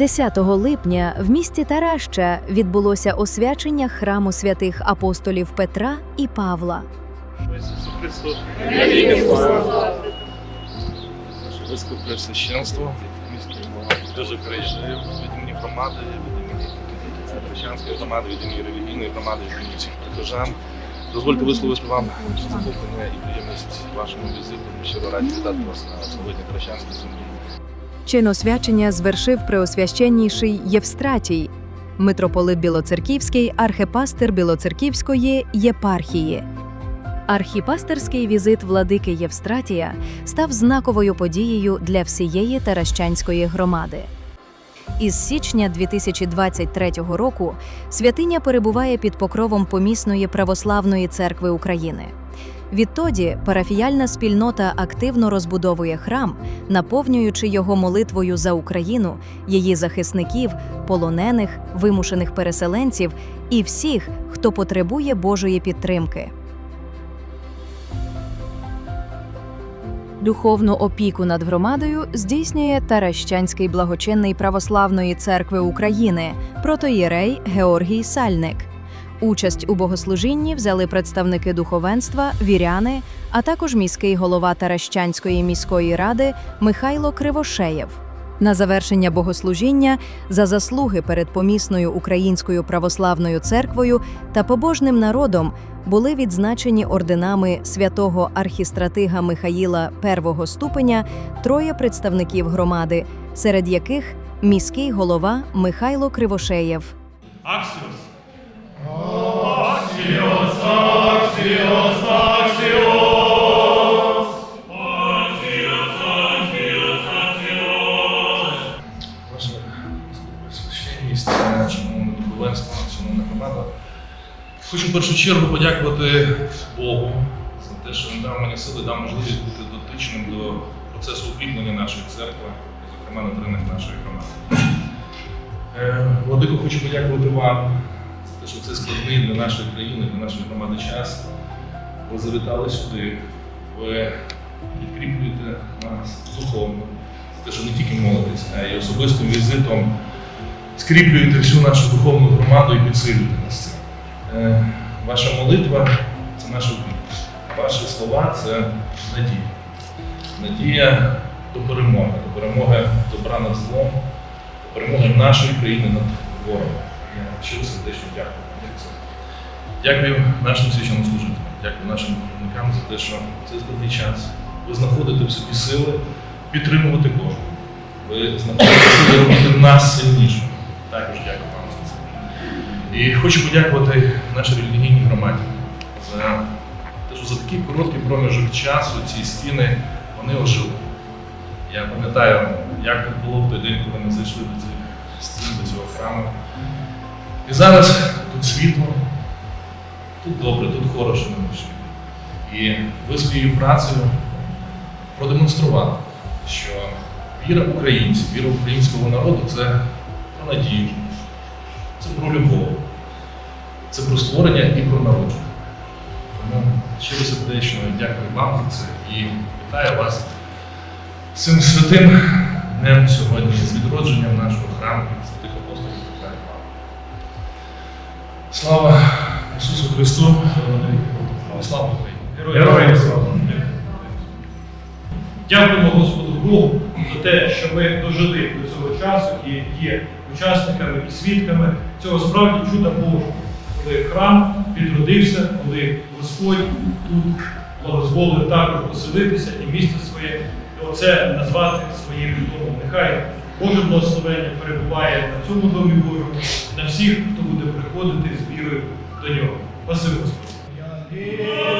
10 липня в місті Тараща відбулося освячення храму святих апостолів Петра і Павла. Наше вискупне священство, дуже пережив від імені громади, від імені християнської громади, від імені релігійної громади, від імені всіх прихожан. Дозвольте висловити вам захоплення і приємність вашому візиту. Щиро раді вітати вас на славетній Таращанській землі. Чин освячення звершив преосвященніший Євстратій, митрополит Білоцерківський, архипастир Білоцерківської єпархії. Архіпастерський візит владики Євстратія став знаковою подією для всієї Таращанської громади. Із січня 2023 року святиня перебуває під покровом помісної православної церкви України. Відтоді парафіяльна спільнота активно розбудовує храм, наповнюючи його молитвою за Україну, її захисників, полонених, вимушених переселенців і всіх, хто потребує Божої підтримки. Духовну опіку над громадою здійснює Таращанський благочинний православної церкви України, протоєрей Георгій Сальник. Участь у богослужінні взяли представники духовенства, віряни, а також міський голова Таращанської міської ради Михайло Кривошеєв. На завершення богослужіння за заслуги перед помісною українською православною церквою та побожним народом були відзначені орденами святого архістратига Михаїла первого ступеня троє представників громади, серед яких міський голова Михайло Кривошеєв. Аксіос. Хочу в першу чергу подякувати Богу за те, що він дав мені сили, дав можливість бути дотичним до процесу укріплення нашої церкви, зокрема на теренах нашої громади. Е, Владико, хочу подякувати вам що це складний для нашої країни, для нашої громади час. Ви завітали сюди, ви підкріплюєте нас духовно, те, що не тільки молитесь, а й особистим візитом скріплюєте всю нашу духовну громаду і підсилюєте нас цим. Е, Ваша молитва це наша віра. Ваші слова це надія. Надія до перемоги, до перемоги добра над злом, до перемоги нашої країни над ворогом. Я щиро сердечно дякую це. Дякую нашим священнослужителям, дякую нашим духовникам за те, що в цей складний час ви знаходите в собі сили підтримувати кожного. Ви знаходите сили робити нас сильнішими. Також дякую вам за це. І хочу подякувати нашій релігійній громаді за те, що за такий короткий проміжок часу ці стіни вони ожили. Я пам'ятаю, як тут було в той день, коли ми зайшли до цих стін, до цього храму. І зараз тут світло, тут добре, тут хороше на душі. І ви своєю працею продемонстрували, що віра українців, віра українського народу це про надію, це про любов, це про створення і про народження. Тому щиро сердечно дякую вам за це і вітаю вас цим святим днем сьогодні, з відродженням нашого храму святих апостолів. Слава Ісусу Христу! Слава Україні! Героям слава! Дякуємо Господу Богу за те, що ми дожили до цього часу і є учасниками і свідками цього справді чуда Божого, коли храм відродився, коли Господь тут благозволив також поселитися і місце своє, і оце назвати своїм домом. Нехай Боже благословення перебуває на цьому домі Божому, на всіх, хто буде приходити з вірою до нього. Спасибо Господь.